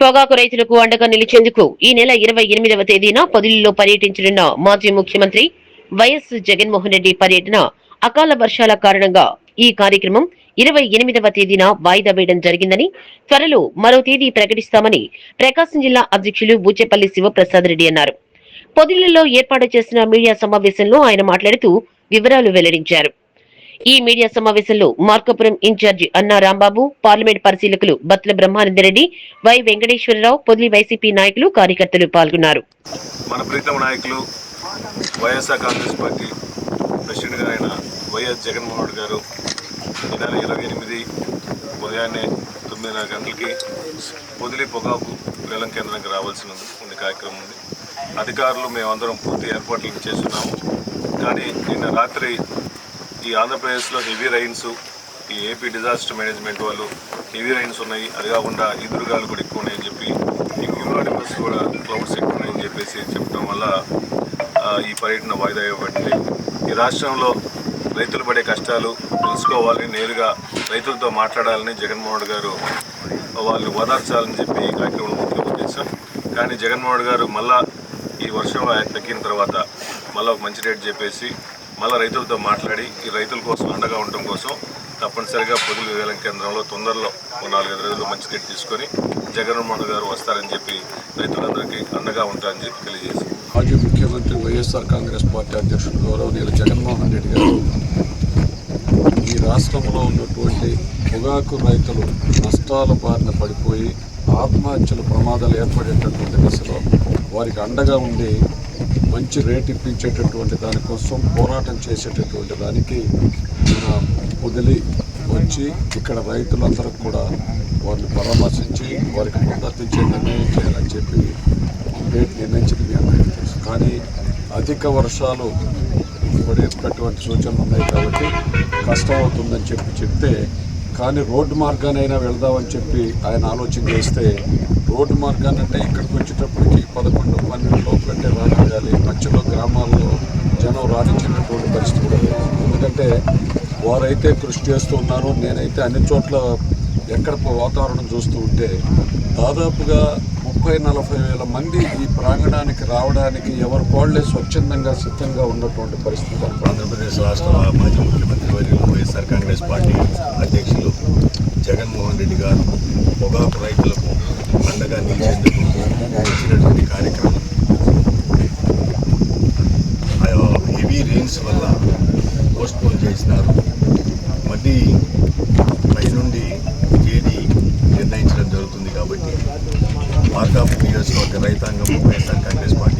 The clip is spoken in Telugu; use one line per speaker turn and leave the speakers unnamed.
పొగాకు రైతులకు అండగా నిలిచేందుకు ఈ నెల ఇరవై ఎనిమిదవ తేదీన పొదిలిలో పర్యటించనున్న మాజీ ముఖ్యమంత్రి వైఎస్ జగన్మోహన్ రెడ్డి పర్యటన అకాల వర్షాల కారణంగా ఈ కార్యక్రమం ఇరవై ఎనిమిదవ తేదీన వాయిదా వేయడం జరిగిందని త్వరలో మరో తేదీ ప్రకటిస్తామని ప్రకాశం జిల్లా అధ్యక్షులు బూచేపల్లి శివప్రసాద్ రెడ్డి అన్నారు. పొదిలిలో ఏర్పాటు చేసిన మీడియా సమావేశంలో ఆయన మాట్లాడుతూ వివరాలు వెల్లడించారు. ఈ మీడియా సమావేశంలో మార్కాపురం ఇన్ఛార్జి అన్నా రాంబాబు పార్లమెంట్ పరిశీలకులు బత్ల బ్రహ్మానందరెడ్డి వై వెంకటేశ్వరరావు పొదిలి వైసీపీ నాయకులు కార్యకర్తలు పాల్గొన్నారు.
మన ప్రీతమ నాయకులు వైఎస్ఆర్ కాంగ్రెస్ పార్టీ ప్రెసిడెంట్ గారైన వైఎస్ జగన్మోహన్ రెడ్డి గారు ఈ నెల ఇరవై ఎనిమిది ఉదయాన్నే తొమ్మిదిన్నర గంటలకి పొదిలి పొగాకు వేలం కేంద్రానికి రావాల్సిన ఉంది కార్యక్రమం ఉంది. అధికారులు మేమందరం పూర్తి ఏర్పాట్లు చేస్తున్నాము. కానీ నిన్న రాత్రి ఈ ఆంధ్రప్రదేశ్లో హెవీ రైన్స్ ఈ ఏపీ డిజాస్టర్ మేనేజ్మెంట్ వాళ్ళు హెవీ రైన్స్ ఉన్నాయి. అది కాకుండా ఎదురుగాలు కూడా ఎక్కువ ఉన్నాయని చెప్పి ఈ క్యూఆర్ఎంఎస్ కూడా క్లౌడ్స్ ఎక్కువ ఉన్నాయని చెప్పేసి చెప్పడం వల్ల ఈ పర్యటన వాయిదా ఇవ్వబడింది. ఈ రాష్ట్రంలో రైతులు పడే కష్టాలు తెలుసుకోవాలని నేరుగా రైతులతో మాట్లాడాలని జగన్మోహన్ గారు వాళ్ళు ఓదార్చాలని చెప్పి ఈ కార్యక్రమం ఉద్దేశం. కానీ జగన్మోహన్ గారు మళ్ళా ఈ వర్షం తగ్గిన తర్వాత మళ్ళీ మంచి రేట్ చెప్పేసి మళ్ళీ రైతులతో మాట్లాడి ఈ రైతుల కోసం అండగా ఉండటం కోసం తప్పనిసరిగా పొదులు వేలం కేంద్రంలో తొందరలో ఒక నాలుగైదు రోజులు మంచి రేట్ తీసుకొని జగన్మోహన్ గారు వస్తారని చెప్పి రైతులందరికీ అండగా ఉంటారని చెప్పి తెలియజేసి
మాజీ ముఖ్యమంత్రి వైఎస్ఆర్ కాంగ్రెస్ పార్టీ అధ్యక్షుడు గౌరవనీయులు జగన్మోహన్ రెడ్డి గారు ఈ రాష్ట్రంలో ఉన్నటువంటి పొగాకు రైతులు నష్టాల బారిన పడిపోయి ఆత్మహత్యల ప్రమాదాలు ఏర్పడేటటువంటి దశలో వారికి అండగా ఉండి మంచి రేట్ ఇప్పించేటటువంటి దానికోసం పోరాటం చేసేటటువంటి దానికి మన పొదిలి వచ్చి ఇక్కడ రైతులందరూ కూడా వారిని పరామర్శించి వారికి మద్దతు ఇచ్చే నిర్ణయం చేయాలని చెప్పి రేట్ నిర్ణయించింది మీ అందరికీ తెలుసు. కానీ అధిక వర్షాలు పడేటటువంటి సూచనలు ఉన్నాయి కాబట్టి కష్టం అవుతుందని చెప్పి చెప్తే కానీ రోడ్డు మార్గానైనా వెళ్దామని చెప్పి ఆయన ఆలోచన చేస్తే రోడ్డు మార్గాన్ని అంటే ఇక్కడికి వచ్చేటప్పటికి పదకొండు పన్నెండు లోపలంటే రానివ్వాలి. మధ్యలో గ్రామాల్లో జనం రాణించినటువంటి పరిస్థితి కూడా లేదు. ఎందుకంటే వారైతే కృషి చేస్తూ ఉన్నారు. నేనైతే అన్ని చోట్ల ఎక్కడ వాతావరణం చూస్తూ ఉంటే దాదాపుగా ముప్పై నలభై వేల మంది ఈ ప్రాంగణానికి రావడానికి ఎవరి కోళ్ళే స్వచ్ఛందంగా సిద్ధంగా ఉన్నటువంటి పరిస్థితి.
ఆంధ్రప్రదేశ్ రాష్ట్ర మాజీ ముఖ్యమంత్రి వైఎస్ఆర్ కాంగ్రెస్ పార్టీ అధ్యక్షులు జగన్మోహన్ రెడ్డి గారు పొగాకు రైతులకు అండగా నిలిచేందుకు ఇచ్చినటువంటి కార్యక్రమం. హెవీ రెయిన్స్ వల్ల పోస్ట్ పోన్ చేసినారు. మళ్ళీ పైనుండి తేదీ నిర్ణయించడం జరుగుతుంది కాబట్టి మార్కాపు నియోజకవర్గ రైతాంగం వైఎస్ఆర్ కాంగ్రెస్ పార్టీ